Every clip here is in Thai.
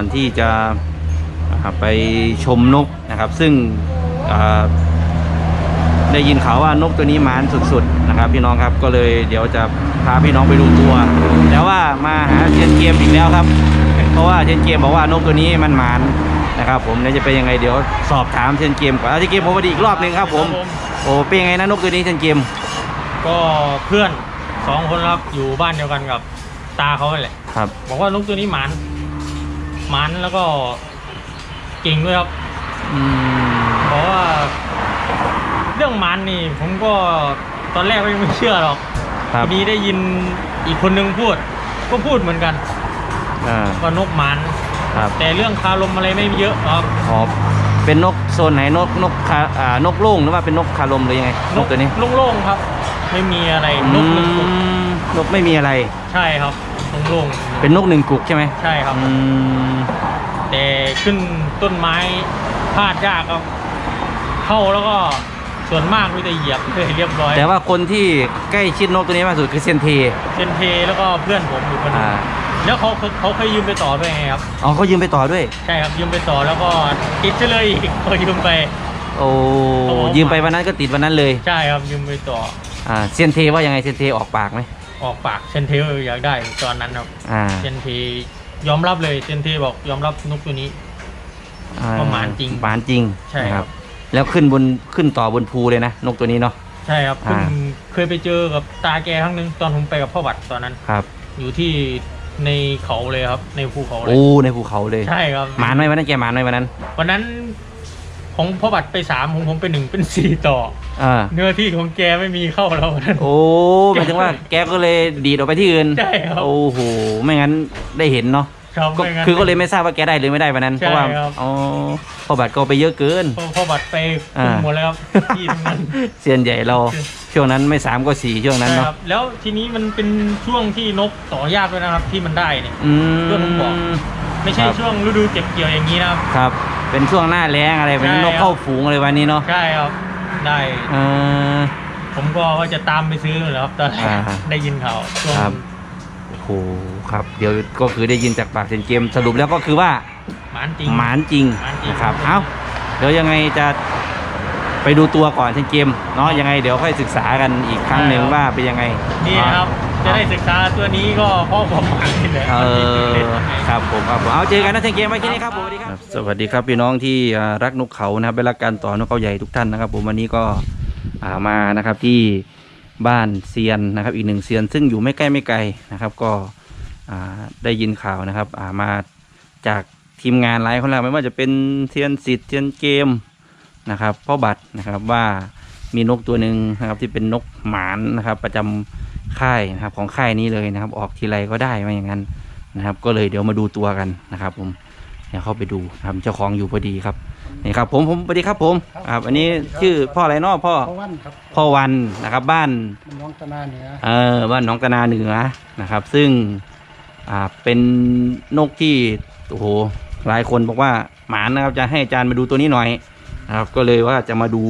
อนที่จะอ่าไปชมนกนะครับ ซึ่งอ่าได้ยินข่าวว่านกตัวนี้หมานสุดๆนะครับ พี่น้องครับก็เลยเดี๋ยวจะพาพี่น้องไปดูตัวแต่ว่ามาหาเชียนเกมอีกแล้วครับ เพราะว่าเชียนเกมบอกว่านกตัวนี้มันหมานนะครับ ผมแล้วจะเป็นยังไงเดี๋ยวสอบถามเชียนเกมก่อนเอาเชียนเกมผมมาดีอีกรอบหนึ่งครับ ผมโอ้เป็นยังไงนะนกตัวนี้เชียนเกม ก็เพื่อนสองคนครับอยู่บ้านเดียวกันกับตาเขาแหละครับ บอกว่านกตัวนี้หมันห มันแล้วก็เก่งด้วยครับอืมบอกว่าเรื่องหมันนี่ผมก็ตอนแรกก็ยังไม่เชื่อหรอกครับทีนี้ได้ยินอีกคนนึงพูด ก็พูดเหมือนกันอ่าว่านกหมันครับแต่เรื่องคารมอะไรไม่เยอะครับอ๋อเป็นนกโซนไหนนกนกคาอ่านกโล่งหรือว่าเป็นนกคารมหรือยังไงนกตัวนี้โล่งๆครับ ไม่มีอะไรนกหนึ่งกุกอืมนกไม่มีอะไร ใช่ครับ โล่งเป็นนกหนึ่งกุกใช่ไหมๆใช่ครับ อืมแต่ขึ้นต้นไม้พลาดยากครับเข้าแล้วก็ส่วนมากมีแต่เหยียบเลยเรียบร้อยแต่ว่าคนที่ใกล้ชิดนกตัวนี้มากสุดคือเซยนเทเซนเทแล้วก็เพื่อนผมอยู่คนหนึงอ่าแล้วเขาเขาเขาเคยยืมไปต่อด้วยไงครับอ๋อเขายืมไปต่อด้วย ใช่ครับยืมไปต่อแล้วก็ติดเฉลยอีกเขายืมไป โอ้เขาบอกยืมไปวันนั้นก็ติดวันนั้นเลย ใช่ครับยืมไปต่ออ่าเซยนเทว่ายังไงเซยนเทออกปากไหม ออกปากเซนเทอยากได้ตอนนั้นครับอ่าเซนเทยอมรับเลยเซนเทบอกยอมรับนกตัวนี้อ่ว่าหมานจริงหมานจริงใช่นะครับ แล้วขึ้นบนขึ้นต่อบนภูเลยนะ นกตัวนี้เนาะ ใช่ครับเพิ่งอ่า เคยไปเจอกับตาแกครั้งหนึงตอนผมไปกับพ่อบัตรตอนนั้น ครับอยู่ที่ในเขาเลยครับ ในภูเขาเลยโอ้ในภูเขาเลยใช่ครับหมานไหมวันนั้นแกหมานไหมวันนั้น วันนั้นของพ่อบัตรไปสามของผมไปหนึ่งเป็นสี่ต่อ อ่าเนื้อที่ของแกไม่มีเข้าแล้ววันนั้นโอ้หมายถึงว่าแกก็เลยดีดออกไปที่อื่นใช่ครับ โอ้โหไม่งั้นได้เห็นเนาะครับก็ไม่งั้น คือก็เลยไม่ทราบว่าแกได้หรือไม่ได้วันนั้นใช่เพราะว่าครับ อ๋อพอบัตรก็ไปเยอะเกินพ่อพ่อบัตรไปคุมหมดแล้วครับที่ตรงนั้น เซียนใหญ่เราช่วงนั้นไม่สามก็สี่ช่วงนั้นใช่เนาะครับแล้วทีนี้มันเป็นช่วงที่นกต่อยากด้วยนะครับ ที่มันได้เนี่ย อืเพื่อนผมบอกมไม่ใช่ครับ ช่วงฤดูเก็บเกี่ยวอย่างนี้นะครับ ครับ เป็นช่วงหน้าแล้งอะไรเป็นใช่นกครับเข้าฝูงอะไรวันนี้เนาะใช่ครับ ได้เออผมก็ว่าจะตามไปซื้อเลยครับตอนแรกอ่าได้ยินข่าวช่วงครับ โอ้โหครับ เดี๋ยวก็คือได้ยินจากปากเซยนเกมสรุปแล้วก็คือว่า หมานจริง หมานจริงหมานจริง นะครับ เอ้า เดี๋ยวยังไงจะไปดูตัวก่อนเซยนเกมเนาะยังไงเดี๋ยวค่อยศึกษากันอีกครั้งหนึ่งว่าเป็นยังไงนี่นะครับ จะได้ศึกษาตัวนี้ก็เพ่อผมมานี่แหละเอเล่นอครับผมครับผมเอาเจอกันนะเซยนเกมไว้ที่นี่ครับผมสวัสดีครับสวัสดีครับพี่น้องที่อ่ารักนกเขานะครับเป็นรักการต่อนกเขาใหญ่ทุกท่านนะครับ ผมวันนี้ก็อ่ามานะครับที่บ้านเซียนนะครับ อีกหนึ่งเซียน ซึ่งอยู่ไม่ใกล้ไม่ไกลนะครับ ก็อ่าได้ยินข่าวนะครับอ่ามาจากทีมงานไลฟ์ของเราไม่ว่าจะเป็นเซียนสิทธิ์เซียนเกมนะครับพ่อบัตรนะครับว่ามีนกตัวหนึ่งนะครับที่เป็นนกหมานนะครับ ประจำ ค่ายนะครับของค่ายนี้เลยนะครับ ออกทีไรก็ได้มาอย่างนั้นนะครับ ก็เลยเดี๋ยวมาดูตัวกันนะครับผมเดี๋ยวเข้าไปดูนะครับเจ้าของอยู่พอดีครับนี่ครับผมผมสวัสดีครับผมครับอันนี้ชื่อพ่ออะไรเนาะพ่อเพราะวันครับพ่อวันนะครับ บ้านมันน้องตะนาเหนือเออบ้านหนองตะนาเหนือนะครับ ซึ่งอ่าเป็นนกที่โอ้โหหลายคนบอกว่าหมานนะครับจะให้อาจารย์มาดูตัวนี้หน่อยนะครับ ก็เลยว่าจะมาดู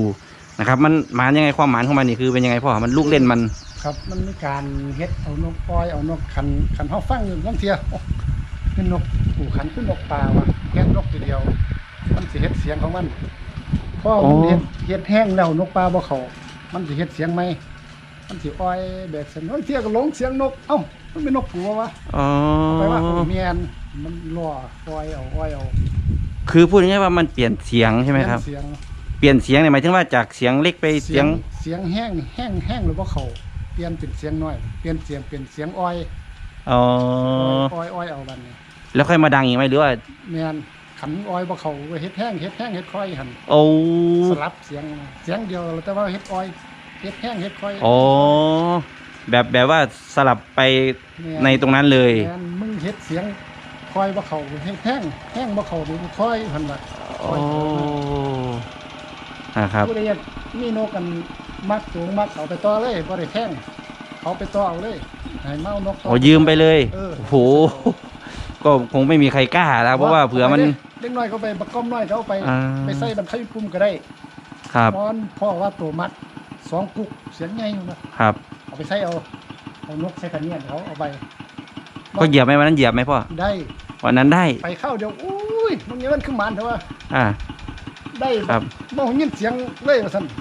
นะครับ มันหมานยังไงความหมานของมันนี่คือเป็นยังไงพ่อมันลูกเล่นมัน ครับ มันมีการเฮ็ดเอานกปล่อยเอานกขันขันเฮาฟังอยู่ลางเทียโอ้เป็นนกปู่ขันขึ้นนกป่าว่ะแค่นกตัวเดียว มันสิเฮ็ดเสียงของมันพอมันเฮ็ดเฮ็ดแห้งแล้วนกป่าบ่เข้ามันสิเฮ็ดเสียงไหมมันสิอ้อยแบบเสียงน้อยเที่ยก็หลงเสียงนกเอ้ามันเป็นนกผัววะอ๋อไปว่าเอาเมียนมันล่ออ้อยเอาอ้อยเอาคือพูดง่ายๆว่ามันเปลี่ยนเสียงใช่ไหมครับเสียงเปลี่ยนเสียงเนี่ยหมายถึงว่าจากเสียงเล็กไปเสียงเสียงแห้งแห้งแห้งหรือบ่เข้าเป ลี่ยนเป็นเสียงน้อย เปลี่ยนเสียงเป็นเสียงอ้อยอ๋ออ้อยอ้อยเอาบันนี้แล้วค่อยมาดังอีกไหมหรือว่าแมนขันอ้อยบ่เขาเฮ็ดแห้งเฮ็ดแห้งเฮ็ดค่อยหันโอ้สลับเสียงเสียงเดียวแต่ว่าเฮ็ดอ้อยเฮ็ดแห้งเฮ็ดค่อยโอ้แบบแบบว่าสลับไปในตรงนั้นเลยแมนมึงเฮ็ดเสียงค่อยบ่เขาเฮ็ดแห้งแห้งบ่เขาดูค่อยหันล่ะโอ้นะครับผู้ใดอยากมีนกกัน มักสูงมักเอาไปต่อเลยบ่ได้แห้งเอาไปต่อเอาเลยให้เมานกต่โอ้ยืมไปเลยเออ โอ้โหก็คงไม่มีใครกล้าแล้ว เพราะว่าเผื่อมัน เล็กน้อยก็ไปบักก้อมน้อยก็เอาไป อ่า ไปใส่บันไทยปุ่มก็ได้ครับเพราะพ่อว่าตัวมัดสองกุกเสียงใหญ่อยู่นะครับ เอาไปใส่เอาเอานกใส่กันเนี่ยเขาเอาไปก็เหยียบไหมวันนั้นเหยียบไหมพ่อได้วันนั้นได้ไปเข้าเดียวอุ้ยมันเงินขึ้นมานเถอะว่า อ่าได้ครับ บ่ยินเสียงเลยว่าซั่นอืม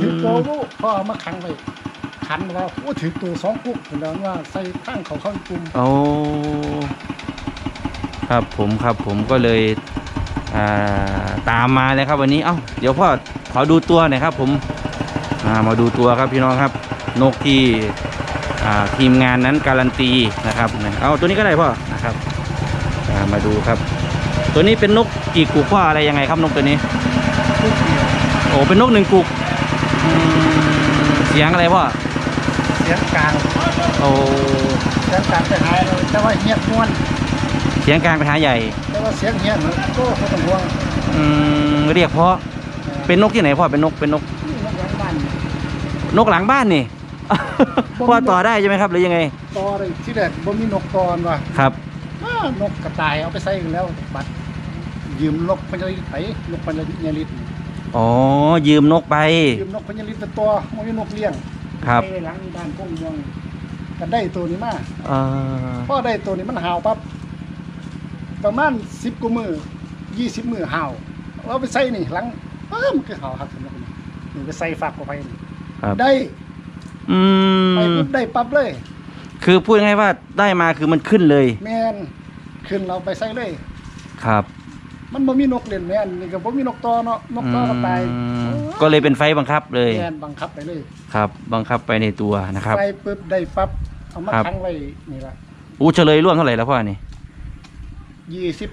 ถือตัวลูกพ่อเอามาขังไว้ขันว่าโอ้ถือตัวสองกุ๊กเพิ่นว่าว่าใส่ทางเขาเข้ากลุ่มโอ้ครับผมครับผมก็เลยอ่าตามมาเลยครับวันนี้เอ้าเดี๋ยวพ่อขอดูตัวหน่อยครับ ผมอ่ามาดูตัวครับพี่น้องครับ นกที่อ่าทีมงานนั้นการันตีนะครับเอาตัวนี้ก็ได้พ่อนะครับอ่ามาดูครับ ตัวนี้เป็นนกกี่กุกพ่ออะไรยังไงครับนกตัวนี้กุ๊กเดียวโอ้เป็นนกหนึ่งกุกอืม เสียงอะไรพ่อเสียงกลางโอ้เสียงกลางไปหายเลยแต่ว่าเงียบนวลเสียงกลางไปหาใหญ่ แต่ว่าเสียงเงียบมันก็บ่ต้องห่วงอืมเรียกเพราะเป็นนกที่ไหนพ่อเป็นนกเป็นนกนี่มันยังบ้านนกหลังบ้านนี่พ่อต่อได้ใช่ไหมครับหรือยังไงตอเลยที่แรกบ่มีนกตอนว่ะครับอ้านกกระต่ายเอาไปใส่กันแล้วบัดยืมนกพญาลิตไปนกพญาลิต อ๋อ ยืมนกไป ยืมนกพญาลิตเป็นตัวมันมีนกเลี้ยงครับไปหลังบ้านพงเมืองก็ได้ตัวนี้มาเอ่อพอได้ตัวนี้มันห่าวปั๊บประมาณสิบกว่ามือยี่สิบมือห่าวเอาไปใส่นี่หลังอ้ามันคือห่าวครับสำหรับนี่นี่ไปใส่ฝากกับไปนี่ครับได้อืไปมปุ๊บได้ปั๊บเลย คือพูดง่ายๆว่าได้มาคือมันขึ้นเลย แมนขึ้นเราไปใส่เลย ครับ มันบ่มีนกเล่นแม่นนี่ก็บ่มีนกตอเนาะนกตอก็ตายอืมก็เลยเป็นไฟบังคับเลยแม่นบังคับไปเลยครับ บังคับไปในตัวนะครับ ไปปุ๊บได้ปั๊บเอามาครับ ขังไว้นี่ละอู้เฉลยร่วงเท่าไหร่แล้วพ่อนี่ยี่สิบ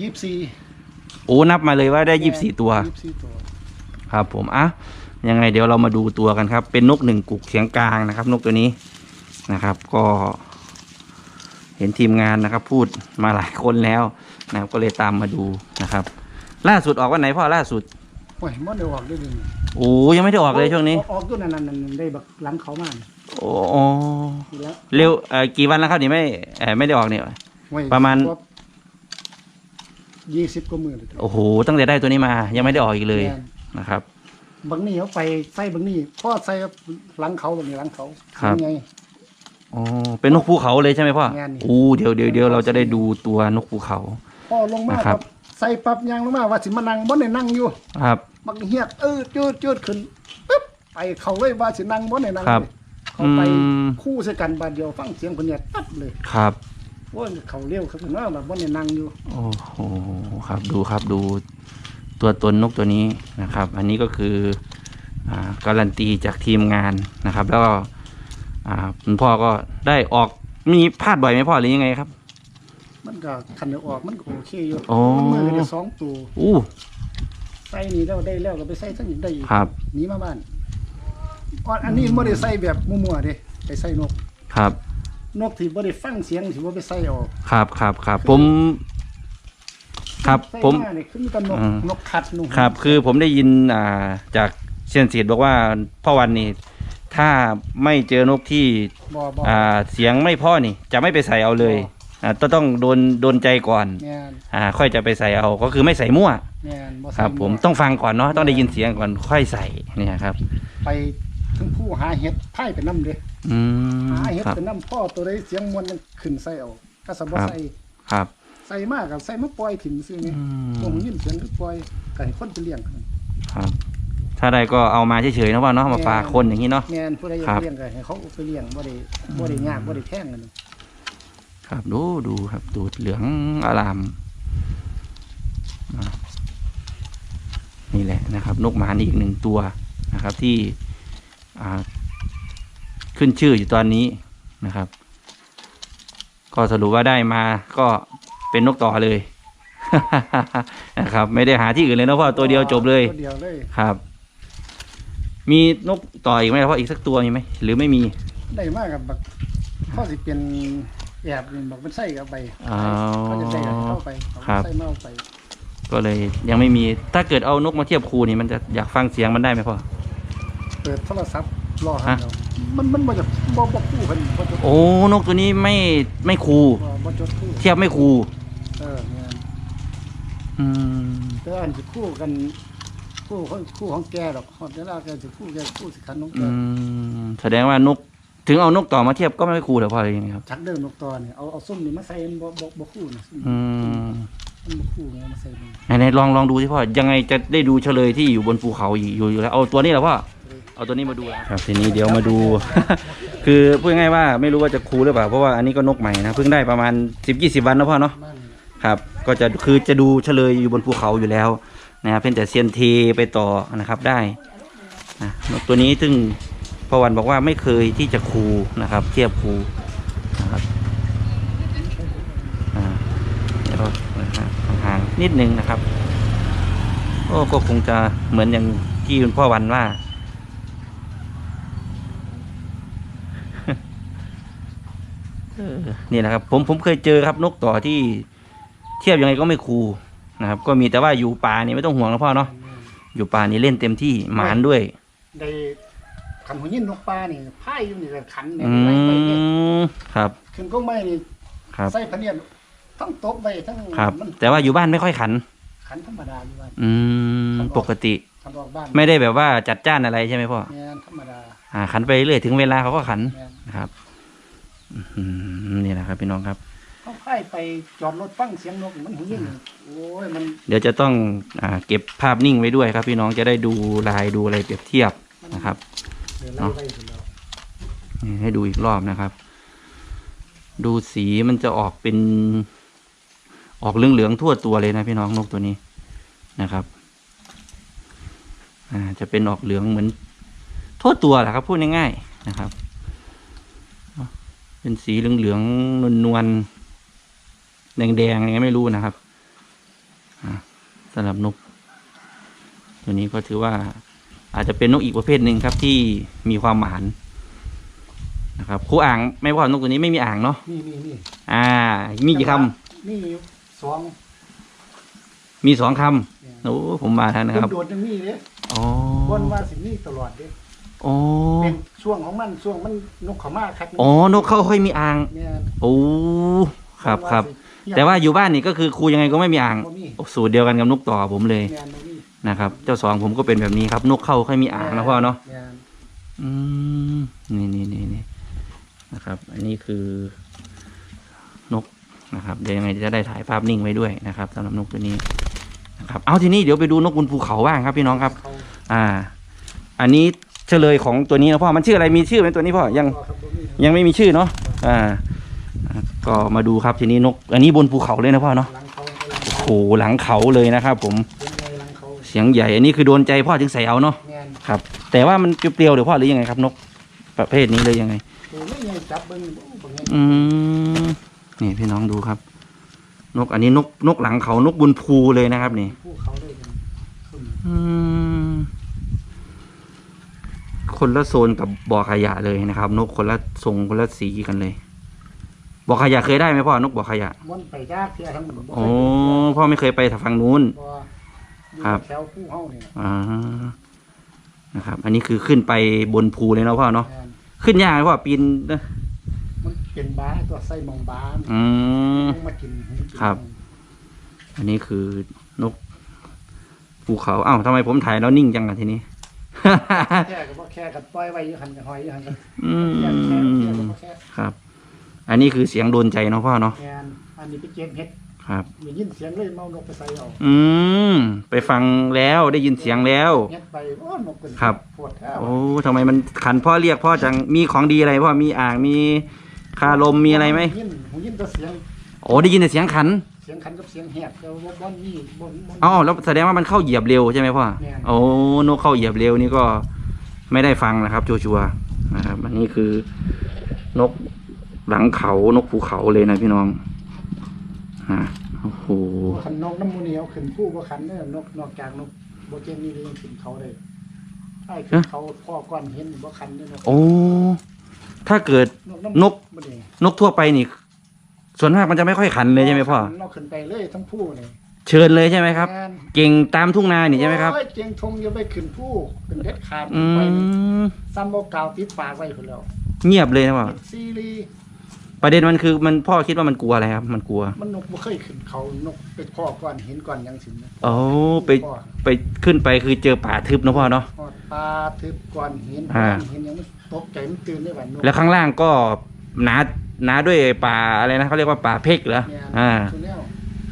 ยี่สิบสี่โอ้นับมาเลยว่าได้ยี่สิบสี่ตัว ยี่สิบสี่ตัวครับผมอะยังไงเดี๋ยวเรามาดูตัวกันครับ เป็นนกหนึ่งกุกเสียงกลางนะครับ นกตัวนี้นะครับ ก็ เห็นทีมงานนะครับ พูดมาหลายคนแล้วนะครับก็เลยตามมาดูนะครับ ล่าสุดออกวันไหนพ่อล่าสุดโอ้ยมันได้ออกได้เลยโอ้ยังไม่ได้ออกเลยช่วงนี้ ออกอยู่นั่นนั่นนั่นได้บักหลังเขามาโอ้โอ้ทีแล้วเร็วเอ่อกี่วันแล้วครับนี่ไม่เอ่อไม่ได้ออกเนี่ยไว้ประมาณยี่สิบกว่ามือเลยโอ้โหตั้งแต่ได้ตัวนี้มา ยังไม่ได้ออกอีกเลยแม่นนะครับบางนี่เขาไปใส่บางนี่พ่อใส่หลังเขาบางนี่หลังเขาครับยังไง อ๋อเป็นนกภูเขาเลยใช่ไหมพ่อแม่นนี่โอ้เดี๋ยวเดี๋ยวเดี๋ยวเราจะได้ดูตัวนกภูเขา พ่อลงมานะครับปั๊บใส่ปั๊บยางลงมาว่าสิมานั่งบ่ได้นั่งอยู่ครับ บักเฮียกเออจืดจืดขึ้นปึ๊บไปเขาเลยว่าสินั่งบ่ได้นั่งครับเลยเขาไปอืม คู่ใส่กันบาดเดียวฟังเสียงคนเนี่ยตับเลยครับว่าเขาเร็วครับเนาะแบบบ่ได้นั่งอยู่โอ้โหครับดูครับดูตัวตนนกตัวนี้นะครับ อันนี้ก็คืออ่าการันตีจากทีมงานนะครับ แล้วก็ อ่าคุณพ่อก็ได้ออกมีพลาดบ่อยไหมพ่อหรือยังไงครับ มันก็คันเดียวออกมันก็โอเคอยู่โอ้ มันมือก็ได้สองตัวอู้ใส่นี่แล้วได้แล้วก็ไปใส่ทั้งนี้ได้อีกครับหนีมาบ้านก่อนอันนี้บ่ได้ใส่แบบมั่วๆเด้ไปใส่นก ครับนกที่บ่ได้ฟังเสียงที่บ่ไปใส่ออกครับครับครับผม ครับใส่ผมานี่คือมีแต่นกอืม นกขัดนก ครับคือผมได้ยินอ่าจากเชียนสีดบอกว่าพ่อวันนี่ ถ้าไม่เจอนกที่บ่บ่อ่าเสียงไม่เพ่อนี่ จะไม่ไปใส่เอาเลยอ่าต้องต้องโดนโดนใจก่อนแม่นอ่าค่อยจะไปใส่เอาก็คือไม่ใส่มั่วแม่นบ่คใส่รับผมหวกต้องฟังก่อนเนาะต้องได้ยินเสียงก่อนค่อยใส่เนี่ยครับ ไปถึงผู้หาเห็ดไผ่ไปนํเด้อืมหาเห็ดครับไปนํพ่อตัวใดเสียงมวนมันขึ้นใส่เอาถ้าสมบ่ครับ ใส่ครับ ใส่มากก็ใส่มาปล่อยถิ่มซื่อนี่อืมบ่ฮู้ยินเสียงคือปล่อยก็ให้คนไปเลี้ยงกันครับ ถ้าได้ก็เอามาเฉยๆนะว่าเนาะมาฝากคนอย่างนี้เนาะ แม่นผู้ใดอยาครักบ เลี้ยงก็ให้เขาเอาไปเลี้ยงบ่ได้บ่ได้ยากบ่ได้แพงกันครับดูดูครับดูเหลืองอารามอ่านี่แหละนะครับ นกหมานอีกหนึ่งตัวนะครับที่อ่าขึ้นชื่ออยู่ตอนนี้นะครับ ก็สรุปว่าได้มาก็เป็นนกต่อเลย นะครับ ไม่ได้หาที่อื่นเลยเนอะเพราะตัวเดียวจบเลยตัวเดียวเลย ครับ มีนกต่ออีกไหมเพราะอีกสักตัวมีไหมหรือไม่มีได้มากกับบักเขาสิเป็นแอบนี่บักมันใส่กับใบอ๋อ เขาจะใส่กับเข้าไปเขาครับ ใส่เมาไปก็เลยยังไม่มีถ้าเกิดเอานกมาเทียบครูนี่มันจะอยากฟังเสียงมันได้ไหมพ่อ เปิดโทรศัพท์รอฮะหาเดียวมันมันบ่จะบ่บ่คู่กันบ่จดโอ้นกตัวนี้ไม่ไม่ครูบ่บ่จดคู่เทียบไม่ครูเออแม่นอืมแต่ว่าอันสิคู่กัน คู่ของคู่ของแกดอกฮอดเวลาแกสิคู่แกคู่สิคันของแกอืมแสดงว่านก ถึงเอานกต่อมาเทียบก็ไม่คูเหรอพ่อเลยยังไงครับ ชักเดินนกตัวเนี่ยเอาเอาส้มนี่มาใส่มันบ่บ่บ่คู่นะส้มอืมมันบ่คู่ไงมาใส่มันไหนๆลองลองดูที่พ่อยังไงจะได้ดูเฉลยที่อยู่บนภูเขาอยู่อยู่อยู่แล้วเอาตัวนี้แหละพ่อเอาตัวนี้มาดูครับทีนี้เดี๋ยวมาดู คือพูดง่ายๆว่าไม่รู้ว่าจะคูหรือเปล่าเพราะว่าอันนี้ก็นกใหม่นะเพิ่งได้ประมาณสิบยี่สิบวันนะพ่อเนาะ มันครับ ก็จะคือจะดูเฉลยอยู่บนภูเขาอยู่แล้ว นะครับเพียงแต่เซียนเทไปต่อนะครับได้นะนกตัวนี้ซึ่งพอวันบอกว่าไม่เคยที่จะคูนะครับ เทียบคูนะครับอ่าเดี๋ยวห่างนิดนึงนะครับโอ้ก็คงจะเหมือนอย่างที่คุณพ่อวันว่าเออนี่นะครับ ผมผมเคยเจอครับนกต่อที่เทียบยังไงก็ไม่คู นะครับ ก็มีแต่ว่าอยู่ป่านี่ไม่ต้องห่วงนะพ่อเนาะอยู่ป่านี่เล่นเต็มที่หมานด้วยได้ขันหัวยินนกปลานี่พายอยู่นี่ก็ขันเนี่ยอืไล่ไปเนี่ยมครับ ขึ้นก็ไม่นี่ครับ ใส่พะเนียดทั้งโต๊ะไปทั้งครับ มันแต่ว่าอยู่บ้านไม่ค่อยขัน ขันธรรมดาอยู่บ้านอืมปกติขันออกบ้านไม่ได้แบบว่าจัดจ้านอะไรใช่ไหมพ่อแม่นธรรมดาอ่าขันไปเรื่อยถึงเวลาเขาก็ขันแม่นนะครับอืมนี่นะครับพี่น้องครับ เขาพายไปจอดรถฟังเสียงนกมันหัวยินโอ้ยมันเดี๋ยวจะต้องอ่าเก็บภาพนิ่งไว้ด้วยครับ พี่น้องจะได้ดูลายดูอะไรเปรียบเทียบนะครับ เดี๋ยวไล่ไปถึงแล้วนี่ให้ดูอีกรอบนะครับ ดูสีมันจะออกเป็น ออกเหลืองๆทั่วตัวเลยนะพี่น้องนกตัวนี้นะครับ อ่าจะเป็นออกเหลืองเหมือนทั่วตัวแหละครับพูดง่ายๆนะครับ เป็นสีเหลืองๆนวลๆ แดงๆยังไงไม่รู้นะครับอ่าสำหรับนก ตัวนี้ก็ถือว่าอาจจะเป็นนกอีกประเภทหนึ่งครับที่มีความหมานนะครับครูอ่างไม่ว่านกตัวนี้ไม่มีอ่างเนาะนี่นี่นี่อ่า มีกี่คนี่สองำมีสองคเนี่ยำโอ้ผมมาทันนะครับโดดๆยังมีเลยอ๋อบนว่าสิมีตลอดเด้อ๋อเป็นช่วงของมันช่วงมันนกเขามาครับอ๋อนกเขาค่อยมีอ่าง เนี่ยโอ้ ครับครับสิแต่ว่าอยู่บ้านนี่ก็คือครูยังไงก็ไม่มีอ่างบ่มีโอ้สูตรเดียวกันกับนกต่อผมเลยเนี่ยบ่มีนะครับ เจ้าสองผมก็เป็นแบบนี้ครับ นกเข้าค่อยมีอ่างนะพ่อเนาะเนี่ยอืมนี่นี่นี่นี่นะครับ อันนี้คือนกนะครับเดี๋ยวยังไงจะได้ถ่ายภาพนิ่งไว้ด้วยนะครับสำหรับนกตัวนี้นะครับ เอาทีนี้เดี๋ยวไปดูนกบนภูเขาบ้างครับพี่น้องครับเขาอ่า อันนี้เฉลยของตัวนี้นะพ่อมันชื่ออะไรมีชื่อไหมตัวนี้พ่อยังครับบ่มียังไม่มีชื่อเนาะอ่าอ่า ก็มาดูครับทีนี้นก อันนี้บนภูเขาเลยนะพ่อเนาะโอ้โหหลังเขาเลยนะครับ ผมเสียงใหญ่อันนี้คือโดนใจพ่อจึงใส่เอาเนาะครับ แต่ว่ามันเปรี้ยวๆหรือพ่อหรือยังไงครับ นก ประเภทนี้เลยยังไงอืมนี่พี่น้องดูครับ นกอันนี้นกนกหลังเขานกบุญภูเลยนะครับนี่อืมคนละโซนกับบ่อขยะเลยนะครับ นกคนละทรงคนละสีกันเลย บ่อขยะเคยได้ไหมพ่อนกบ่อขยะม่วนไปยากเที่ยทั้งหมดบ่โอ้พ่อไม่เคยไปทางฝั่งนู้นบ่อยู่ครับแถวผู้เฮานี่อ่านะครับ อันนี้คือขึ้นไปบนภูเลยเนาะพ่อเนาะแม่นขึ้นยากไหมพ่อปีนนะมันเป็นบ้าตัวไส้มองบ้าอืมมันมากินให้กินครับ อันนี้คือนกภูเขาอ้าวทำไมผมถ่ายแล้วนิ่งจังอะทีนี้แค่ก็บ่แค่กันปล่อยไว้อยู่หันกันหอยอยู่หันกันอืแค่แค่แค่ก็มบ่แค่ครับ อันนี้คือเสียงโดนใจเนาะพ่อเนาะแม่นอันนี้ไปเก็บเห็ดครับ ได้ยินเสียงเลยเมานกไปใส่เอาอืมไปฟังแล้วได้ยินเสียงแล้ว เห็ดไปโอ้นกเป็นครับ ปวดแท้โอ้ทำไมมันขันพ่อเรียกพ่อจังมีของดีอะไรพ่อมีอ่างมีคาลมมีอะไรไหมยินหูยินแต่เสียงโอ้ได้ยินแต่เสียงขันเสียงคันกับเสียงแหบแล้วบ่บ่มีบ่บ่อ๋อแล้วแสดงว่ามันเข้าเหยียบเร็วใช่ไหมพ่อแม่นโอ้นกเข้าเหยียบเร็วนี่ก็ไม่ได้ฟังนะครับชัวร์ๆนะครับ อันนี้คือนก หลังเขานกภูเขาเลยนะพี่น้องฮะโอ้โหคันนกน้ำมูเหนียวขึ้นผู้บ่คันเด้อนกนอกจากนกบ่เจนนี่เลยขึ้นเขาได้ใช่ขึ้นเขาพ่อก่อนเห็นบ่คันเด้อนกโอ้ถ้าเกิดำนกบ่ได้นกทั่วไปนี่ ส่วนมากมันจะไม่ค่อยขันเลยใช่ไหมพ่อเราขึ้นไปเลยทั้งผู้นี่เชิญเลยใช่ไหมครับแม่นเก่งตามทุ่งนานี่ใช่ไหมครับโอ้ยเจียงทงอย่าไปขึ้นผู้เป็นเด็ดขาดอืไปนี่มซ้ำบ่กาวติดปากไว้พุ่นแล้วเงียบเลยนะพ่อซีรีส์ ประเด็นมันคือมันพ่อคิดว่ามันกลัวอะไรครับ มันกลัว มันนกบ่เคยขึ้นเขานกเป็นข้อก้อนหินก้อนหยังสินนะโอ้ไปไปขึ้นไปคือเจอป่าทึบนะพ่อเนาะฮอดปลาทึบก้อนหินอ่าก้อนหินหยังมันตกใจมันตื่นได้บัดนกแล้วข้างล่างก็หนาหนาด้วยป่าอะไรนะเขาเรียกว่าป่าเพกเหรอแม่นอ่าทุกแนว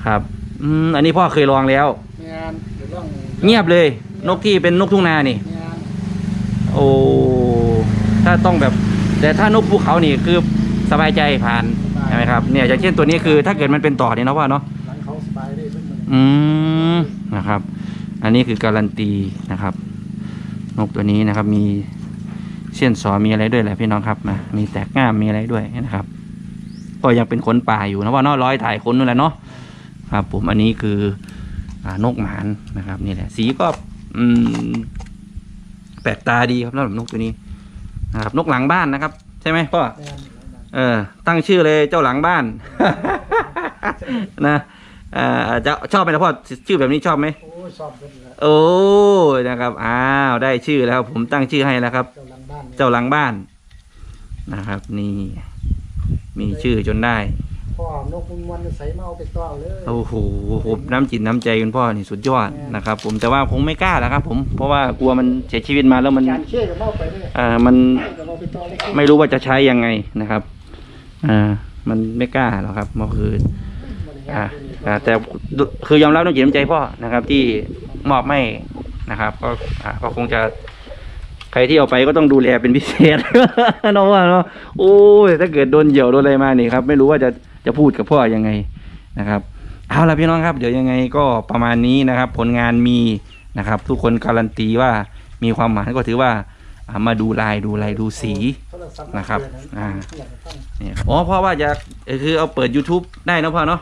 ครับอืมอันนี้พ่อเคยลองแล้ว แม่นเดี๋ยวลองเงียบเลย นกที่เป็นนกทุ่งนานี่ แม่นโอ้ถ้าต้องแบบ แต่ถ้านกภูเขานี่คือ สบายใจผ่านใช่ไหมครับเนี่ยอย่างเช่นตัวนี้คือถ้าเกิดมันเป็นต่อเนี่ยเนาะว่าเนาะหลังเขาสบายได้เพิ่นมื้ออืมนะครับ อันนี้คือการันตีนะครับนกตัวนี้นะครับมีเส้นสอมีอะไรด้วยแหละพี่น้องครับมามีแตกง่ามมีอะไรด้วยนะครับ ก็ยังเป็นขนป่าอยู่นะว่าเนาะร้อยถ่ายขนนู่นแหละเนาะครับผมอันนี้คืออ่านกหมานนะครับนี่แหละ สีก็อืมแปลกตาดีครับสำหรับนกตัวนี้นะครับ นกหลังบ้านนะครับ ใช่ไหมพ่อแม่น เออ ตั้งชื่อเลยเจ้าหลังบ้าน นะเอ่อจะชอบไหมนะพ่อชื่อแบบนี้ชอบไหมโอ้ยชอบเพิ่นละโอ้ยนะครับอ้าวได้ชื่อแล้วผมตั้งชื่อให้แล้วครับ เจ้าหลังบ้านเนี่ยเจ้าหลังบ้าน นะครับ นี่ มีชื่อจนได้พ่อนกมันมันใส่มาเอาไปต่อเลยโอ้โหผมน้ำจิตน้ำใจคุณพ่อนี่สุดยอดนะครับ ผมแต่ว่าผมไม่กล้าแล้วครับ ผมเพราะว่ากลัวมันเสียชีวิตมาแล้วมันการเชี่ยกับเอาไปเลยอ่ามันก็เอาไปต่อเลยไม่รู้ว่าจะใช้ยังไงนะครับ อ่า มันไม่กล้าหรอกครับก็คือ อ่าอ่าแต่คือยอมรับน้ำจิตน้ำใจพ่อนะครับ ที่มอบให้นะครับ ก็อ่าก็คงจะใครที่เอาไปก็ต้องดูแลเป็นพิเศษเนาะว่าเนาะโอ้ยถ้าเกิดโดนเหยี่ยวโดนอะไรมานี่ครับ ไม่รู้ว่าจะจะพูดกับพ่อยังไงนะครับเอาละพี่น้องครับ เดี๋ยวยังไงก็ประมาณนี้นะครับ ผลงานมีนะครับ ทุกคนการันตีว่ามีความหมายก็ถือว่า อ่ามาดูลายดูลายดูสีนะครับอ่าเนี่ยครับอ๋อพ่อว่าจะคือเอาเปิด YouTube ได้เนะพ่อเนาะ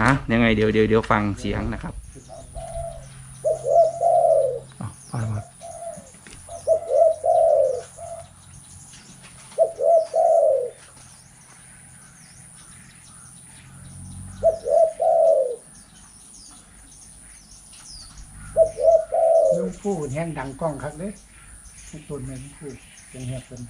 อะยังไงเดี๋ยวเดี๋ยวเดี๋ยวฟังเสียงนะครับอ๋อพ่อครับลุงผู้แห้งดังกล้องครับเด้ ต้นแม่ลุงผู้เป็นเหบเป็น